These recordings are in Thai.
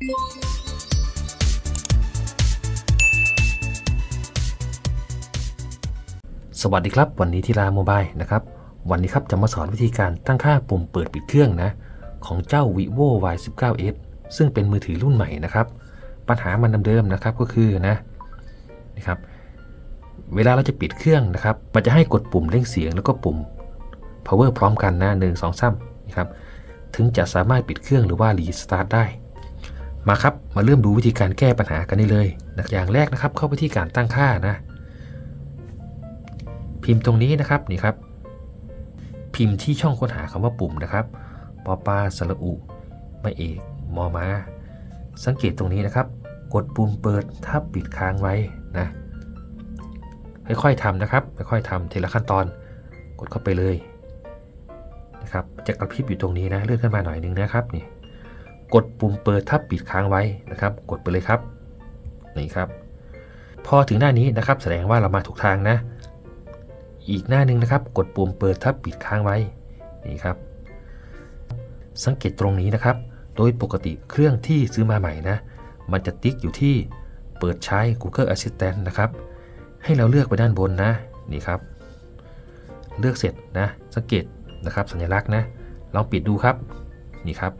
สวัสดีครับ วันนี้ที่ลาโมบายนะครับ วันนี้ครับจะมาสอนวิธีการตั้งค่าปุ่มเปิดปิดเครื่องนะ ของเจ้า vivo y 1 9 s ซึ่งเป็นมือถือรุ่นใหม่นะครับ ปัญหามันเดิมๆนะครับก็คือนะนะครับ เวลาเราจะปิดเครื่องนะครับ มันจะให้กดปุ่มเร่งเสียงแล้วก็ปุ่ม power พร้อมกันนะหนึ่งสองสามนะครับ ถึงจะสามารถปิดเครื่องหรือว่า restart ได้ มาครับ มาเริ่มดูวิธีการแก้ปัญหากันได้เลยนะอย่างแรกนะครับ เข้าไปที่การตั้งค่านะ พิมพ์ตรงนี้นะครับนี่ครับ พิมพ์ที่ช่องค้นหาคำว่าปุ่มนะครับปอปลาสระอุไม่เอกมอมา สังเกตตรงนี้นะครับ กดปุ่มเปิดถ้าปิดค้างไว้นะค่อยๆทำนะครับค่อยๆทำทีละขั้นตอน กดเข้าไปเลยนะครับจะกระพริบอยู่ตรงนี้นะเลื่อนขึ้นมาหน่อยนึงนะครับนี่ กดปุ่มเปิดถ้าปิดค้างไว้นะครับ กดไปเลยครับนี่ครับ พอถึงหน้านี้นะครับ แสดงว่าเรามาถูกทางนะ อีกหน้าหนึ่งนะครับ กดปุ่มเปิดถ้าปิดค้างไว้นี่ครับ สังเกตตรงนี้นะครับ โดยปกติเครื่องที่ซื้อมาใหม่นะ มันจะติ๊กอยู่ที่เปิดใช้ Google Assistant นะครับ ให้เราเลือกไปด้านบนนะนี่ครับ เลือกเสร็จนะ สังเกตนะครับ สัญลักษณ์นะลองปิดดูครับนี่ครับ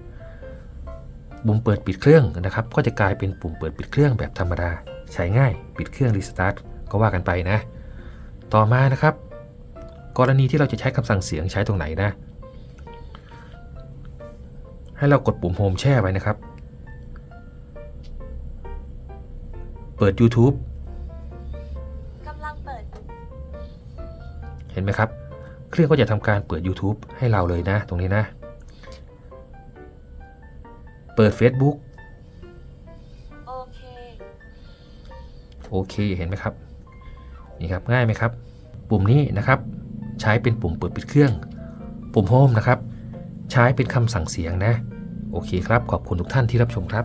ปุ่มเปิดปิดเครื่องนะครับ ก็จะกลายเป็นปุ่มเปิดปิดเครื่องแบบธรรมดา ใช้ง่าย ปิดเครื่องรีสตาร์ทก็ว่ากันไปนะ ต่อมานะครับ กรณีที่เราจะใช้คำสั่งเสียงใช้ตรงไหนนะ ให้เรากดปุ่มโฮมแช่ไว้นะครับ เปิด YouTube กำลังเปิด เห็นไหมครับ เครื่องก็จะทำการเปิด YouTube ให้เราเลยนะ ตรงนี้นะ เปิด Facebook โอเคโอเคเห็นไหมครับนี่ครับง่ายไหมครับ ปุ่มนี้นะครับใช้เป็นปุ่มเปิดปิดเครื่อง ปุ่มโฮมนะครับ ใช้เป็นคำสั่งเสียงนะ โอเคครับ ขอบคุณทุกท่านที่รับชมครับ